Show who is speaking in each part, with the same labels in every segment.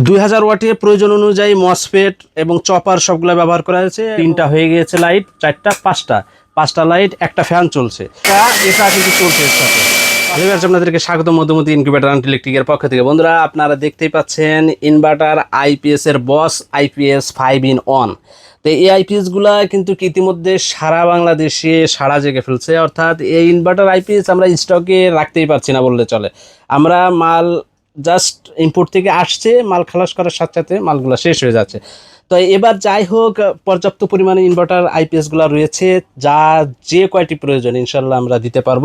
Speaker 1: দুই হাজার ওয়াটের প্রয়োজন অনুযায়ী মসফেট এবং চপার সবগুলো ব্যবহার করা হয়েছে। তিনটা হয়ে গিয়েছে লাইট, চারটা, পাঁচটা। পাঁচটা লাইট, একটা ফ্যান চলছে। এটা- কিন্তু চলছে আপনাদেরকে স্বাগত মধ্যমতি ইনকিউবেটার অ্যান্ড ইলেকট্রিকের পক্ষ থেকে। বন্ধুরা, আপনারা দেখতেই পাচ্ছেন ইনভার্টার আইপিএস এর boss IPS five in one তো এই আইপিএসগুলা কিন্তু ইতিমধ্যে সারা বাংলাদেশে সারা জেগে ফেলছে। অর্থাৎ এই ইনভার্টার আইপিএস আমরা স্টকে রাখতেই পারছি না বললে চলে। আমরা মাল জাস্ট ইম্পোর্ট থেকে আসছে মাল খালাস করার সাথে সাথে মালগুলো শেষ হয়ে যাচ্ছে। তো এবার যাই হোক, পর্যাপ্ত পরিমাণে ইনভার্টার আইপিএসগুলো রয়েছে, যা যে কয়টি প্রয়োজন ইনশাল্লাহ আমরা দিতে পারব।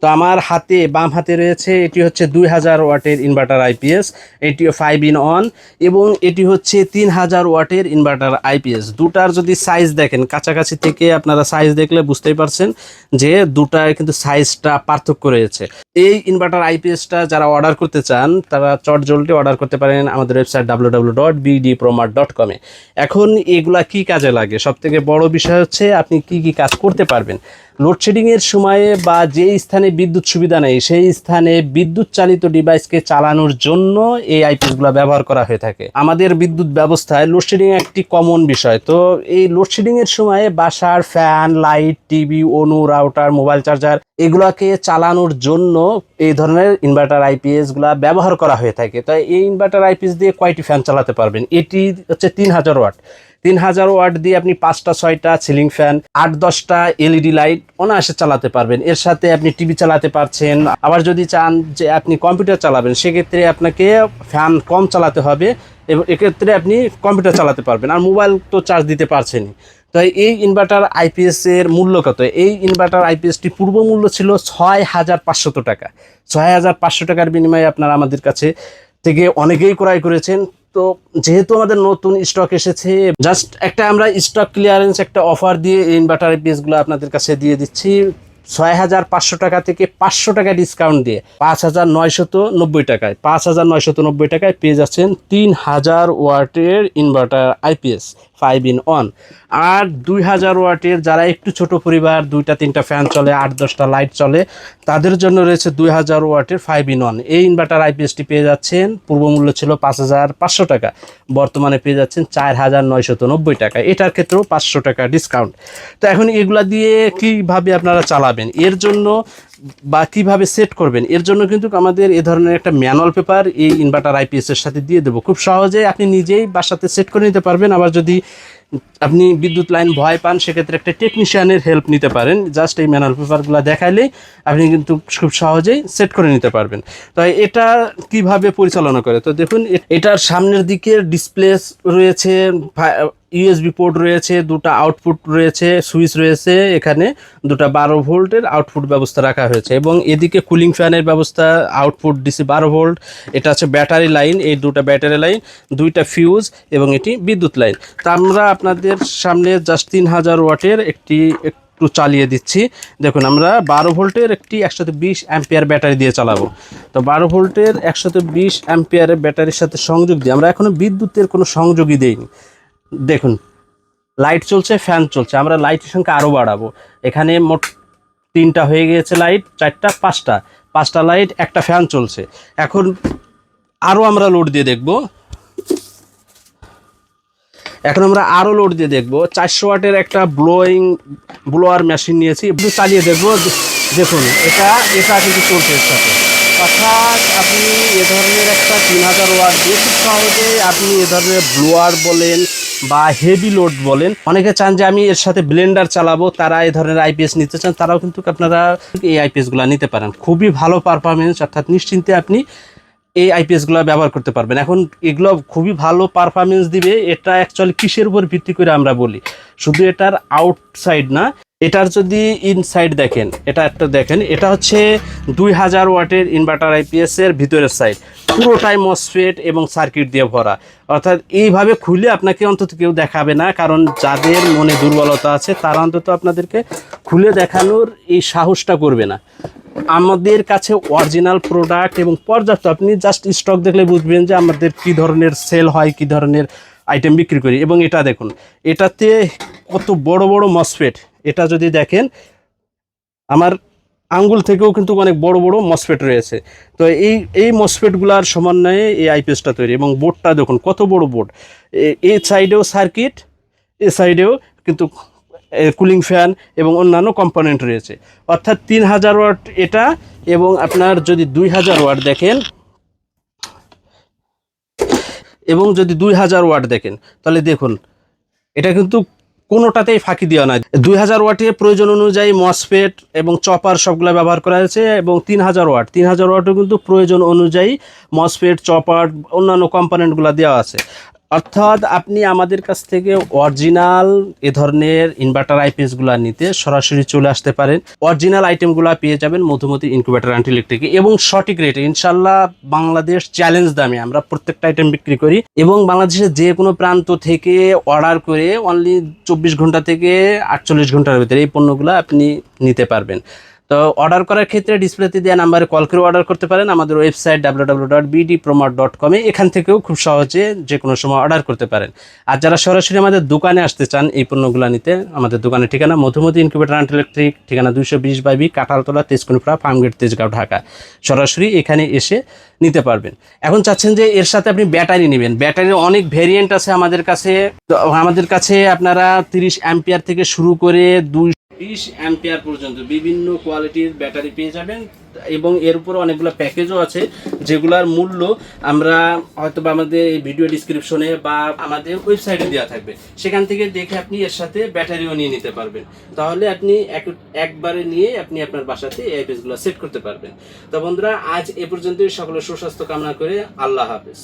Speaker 1: তো আমার হাতে, বাম হাতে রয়েছে, এটি হচ্ছে দুই হাজার ওয়াটের ইনভার্টার আইপিএস এটি ফাইভ ইন অন এবং এটি হচ্ছে তিন হাজার ওয়াটের ইনভার্টার আইপিএস দুটার যদি সাইজ দেখেন, কাছাকাছি থেকে আপনারা সাইজ দেখলে বুঝতেই পারছেন যে দুটার কিন্তু সাইজটা পার্থক্য রয়েছে। এই ইনভার্টার আইপিএসটা যারা অর্ডার করতে চান, তারা চট জলদি অর্ডার করতে পারেন আমাদের website W W dot BD Promar dot কমে এখন এগুলা কি কাজে লাগে? সব থেকে বড় বিষয় হচ্ছে আপনি কি কি কাজ করতে পারবেন? লোডশেডিংয়ের সময়ে বা যে স্থানে বিদ্যুৎ সুবিধা নেই, সেই স্থানে বিদ্যুৎ চালিত ডিভাইসকে চালানোর জন্য এই আইপিএসগুলো ব্যবহার করা হয়ে থাকে। আমাদের বিদ্যুৎ ব্যবস্থায় লোডশেডিং একটি কমন বিষয়। তো এই লোডশেডিংয়ের সময়ে বাসার ফ্যান লাইট টিভি অনু রাউটার মোবাইল চার্জার এগুলাকে চালানোর জন্য এই ধরনের ইনভার্টার আইপিএসগুলা ব্যবহার করা হয়ে থাকে। তাই এই ইনভার্টার আইপিএস দিয়ে কয়টি ফ্যান চালাতে পারবেন? এটি হচ্ছে তিন হাজার ওয়াট। তিন হাজার ওয়াট দিয়ে আপনি পাঁচটা, ছয়টা সিলিং ফ্যান আট, দশটা এলইডি লাইট অনায়াসে চালাতে পারবেন। এর সাথে আপনি টিভি চালাতে পারছেন। আবার যদি চান যে আপনি কম্পিউটার চালাবেন, সেক্ষেত্রে আপনাকে ফ্যান কম চালাতে হবে এবং এক্ষেত্রে আপনি কম্পিউটার চালাতে পারবেন। আর মোবাইল তো চার্জ দিতে পারছেনই। তো এই ইনভার্টার আইপিএস এর মূল্য কত? এই ইনভার্টার আইপিএসটি পূর্ব মূল্য ছিল ছয় হাজার পাঁচশত টাকা। ছয় হাজার পাঁচশো টাকার বিনিময়ে আপনারা আমাদের কাছে থেকে অনেকেই ক্রয় করেছেন। তো যেহেতু আমাদের নতুন স্টক এসেছে জাস্ট একটা আমরা স্টক ক্লিয়ারেন্স একটা অফার দিয়ে ইনভার্টার আইপিএসগুলো আপনাদের কাছে দিয়ে দিচ্ছি। ছয় হাজার পাঁচশো টাকা থেকে পাঁচশো টাকা ডিসকাউন্ট দিয়ে পাঁচ হাজার নয়শত নব্বই টাকায়, পাঁচ হাজার নয়শত নব্বই টাকায় পেয়ে যাচ্ছেন তিন হাজার ওয়াটের inverter IPS five in one আর দুই হাজার ওয়াটের যারা একটু ছোট পরিবার, দুইটা, তিনটা ফ্যান চলে, আট, দশটা লাইট চলে, তাদের জন্য রয়েছে দুই হাজার ওয়াটের ফাইভ ইন ওয়ান এই ইনভার্টার আইপিএসটি পেয়ে যাচ্ছেন, পূর্ব মূল্য ছিল পাঁচ হাজার পাঁচশো টাকা, বর্তমানে পেয়ে যাচ্ছেন চার হাজার নয়শত নব্বই টাকা। এটার ক্ষেত্রেও পাঁচশো টাকা ডিসকাউন্ট তো এখন এগুলা দিয়ে কীভাবে আপনারা চালাবেন? এর জন্য বা কীভাবে সেট করবেন, এর জন্য কিন্তু আমাদের এ ধরনের একটা ম্যানুয়াল পেপার এই ইনভার্টার আইপিএসের সাথে দিয়ে দেবো। খুব সহজে আপনি নিজেই বাসাতে সেট করে নিতে পারবেন। আবার যদি আপনি বিদ্যুৎ লাইন ভয় পান, সেক্ষেত্রে একটা টেকনিশিয়ানের হেল্প নিতে পারেন। জাস্ট এই ম্যানুয়াল পেপারগুলো দেখাইলেই আপনি কিন্তু খুব সহজেই সেট করে নিতে পারবেন। তো এটা কীভাবে পরিচালনা করে? তো দেখুন এটার সামনের দিকে ডিসপ্লে রয়েছে ইউএসবি পোর্ট রয়েছে, দুটো আউটপুট রয়েছে সুইচ রয়েছে, এখানে দুটো বারো ভোল্টের আউটপুট ব্যবস্থা রাখা হয়েছে। এবং এদিকে কুলিং ফ্যানের ব্যবস্থা আউটপুট ডিসি বারো ভোল্ট, এটা হচ্ছে ব্যাটারি লাইন এই দুটো ব্যাটারি লাইন দুইটা ফিউজ এবং এটি বিদ্যুৎ লাইন তা আমরা আপনাদের সামনে জাস্ট তিন হাজার ওয়াটের একটি একটু চালিয়ে দিচ্ছি। দেখুন, আমরা বারো ভোল্টের একটি একশত বিশ অ্যাম্পিয়ার ব্যাটারি দিয়ে চালাবো। তো বারো ভোল্টের একশত বিশ অ্যাম্পিয়ারের ব্যাটারির সাথে সংযোগ দিয়ে আমরা এখনও বিদ্যুতের কোনো সংযোগই দেইনি। দেখুন, লাইট চলছে, ফ্যান চলছে, আমরা লাইটের সংখ্যা আরও বাড়াবো। এখানে মোট তিনটা হয়ে গিয়েছে লাইট, চারটা, পাঁচটা। পাঁচটা লাইট, একটা ফ্যান চলছে। এখন আরও আমরা লোড দিয়ে দেখব। এখন আমরা আরও লোড দিয়ে দেখব। চারশো ওয়াটের একটা ব্লোয়িং ব্লোয়ার মেশিন নিয়েছি। একটু চালিয়ে দেখব। দেখুন, এটা এটা কিন্তু চলছে এর সাথে। অর্থাৎ আপনি এ ধরনের একটা তিন হাজার ওয়াট দিয়ে খুব সহজে আপনি এ ধরনের ব্লোয়ার বলেন বা হেভি লোড বলেন, অনেকে চান যে আমি এর সাথে ব্লেন্ডার চালাবো, তারা এই ধরনের আইপিএস নিতে চান, তারাও কিন্তু আপনারা এই আইপিএসগুলো নিতে পারেন। খুবই ভালো পারফরমেন্স অর্থাৎ নিশ্চিন্তে আপনি এই আইপিএসগুলো ব্যবহার করতে পারবেন। এখন এগুলো খুবই ভালো পারফরমেন্স দিবে। এটা অ্যাকচুয়ালি কিসের উপর ভিত্তি করে আমরা বলি? শুধু এটার আউটসাইড না, এটার যদি ইনসাইড দেখেন, এটা একটা দেখেন, এটা হচ্ছে দুই হাজার ওয়াটের ইনভার্টার আইপিএস এর ভিতরের সাইড পুরোটাই মসফেট এবং সার্কিট দিয়ে ভরা। অর্থাৎ এইভাবে খুলে আপনাকে অন্তত কেউ দেখাবে না, কারণ যাদের মনে দুর্বলতা আছে, তারা অন্তত আপনাদেরকে খুলে দেখানোর এই সাহসটা করবে না। আমাদের কাছে অরিজিনাল প্রোডাক্ট এবং পর্যাপ্ত, আপনি জাস্ট স্টক দেখলে বুঝবেন যে আমাদের কি ধরনের সেল হয়, কি ধরনের আইটেম বিক্রি করি। এবং এটা দেখুন, এটাতে কত বড় বড় মসফেট এটা যদি দেখেন, আমার আঙ্গুল থেকেও কিন্তু অনেক বড় বড় মসফেট রয়েছে। তো এই এই মসফেটগুলার সমন্বয়ে এই আইপিএসটা তৈরি এবং বোর্ডটা দেখুন, কত বড় বোর্ড এই সাইডেও সার্কিট এ সাইডেও কিন্তু কুলিং ফ্যান এবং অন্যান্য কম্পোনেন্ট রয়েছে। অর্থাৎ তিন হাজার ওয়াট এটা এবং আপনার যদি দুই হাজার ওয়াট দেখেন, এবং যদি দুই হাজার ওয়াট দেখেন, তাহলে দেখুন, এটা কিন্তু কোনোটাতেই ফাঁকি দেওয়া নাই। দুই হাজার ওয়াটে প্রয়োজন অনুযায়ী মসফেট এবং চপার সবগুলো ব্যবহার করা হয়েছে এবং তিন হাজার ওয়াট। তিন হাজার ওয়াটও কিন্তু প্রয়োজন অনুযায়ী মসফেট চপার অন্যান্য কম্পোনেন্টগুলো দেওয়া আছে। অর্থাৎ আপনি আমাদের কাছ থেকে অরিজিনাল এ ধরনের ইনভার্টার আইপিএসগুলো নিতে সরাসরি চলে আসতে পারেন। অরিজিনাল আইটেমগুলো পেয়ে যাবেন মধুমতি ইনকিউবেটার অ্যান্ড ইলেকট্রিকে এবং সঠিক রেটে ইনশাল্লাহ বাংলাদেশ চ্যালেঞ্জ দামে আমরা প্রত্যেকটা আইটেম বিক্রি করি এবং বাংলাদেশের যে কোনো প্রান্ত থেকে অর্ডার করে অনলি চব্বিশ ঘণ্টা থেকে আটচল্লিশ ঘণ্টার ভিতরে এই পণ্যগুলো আপনি নিতে পারবেন। তো অর্ডার করার ক্ষেত্রে ডিসপ্লেতে দেওয়া নাম্বারে কল করে অর্ডার করতে পারেন। আমাদের website W W dot dot এখান থেকেও খুব সহজে যে কোনো সময় অর্ডার করতে পারেন। আর যারা সরাসরি আমাদের দোকানে আসতে চান এই পণ্যগুলো নিতে, আমাদের দোকানের ঠিকানা মধুমতি ইনকিউবেটার অ্যান্ড ইলেকট্রিক ঠিকানা দুশো বিশ বাই বি, কাঁঠালতলা তেজকুনিপুরা ফার্মগেট তেজগাঁও, ঢাকা। সরাসরি এখানে এসে নিতে পারবেন। এখন চাচ্ছেন যে এর সাথে আপনি ব্যাটারি নেবেন। ব্যাটারির অনেক ভেরিয়েন্ট আছে আমাদের কাছে। আমাদের কাছে আপনারা তিরিশ অ্যাম্পিয়ার থেকে শুরু করে দুই বিশ অ্যাম্পিয়ার পর্যন্ত বিভিন্ন কোয়ালিটির ব্যাটারি পেয়ে যাবেন এবং এর উপর অনেকগুলো প্যাকেজও আছে, যেগুলার মূল্য আমরা হয়তো বা আমাদের এই ভিডিও ডিসক্রিপশনে বা আমাদের ওয়েবসাইটে দেওয়া থাকবে। সেখান থেকে দেখে আপনি এর সাথে ব্যাটারিও নিয়ে নিতে পারবেন। তাহলে আপনি এক, একবারে নিয়ে আপনি আপনার বাসাতে এই গুলো সেট করতে পারবেন। তো বন্ধুরা, আজ এ পর্যন্তই। সকলের সুস্বাস্থ্য কামনা করে আল্লাহ হাফেজ।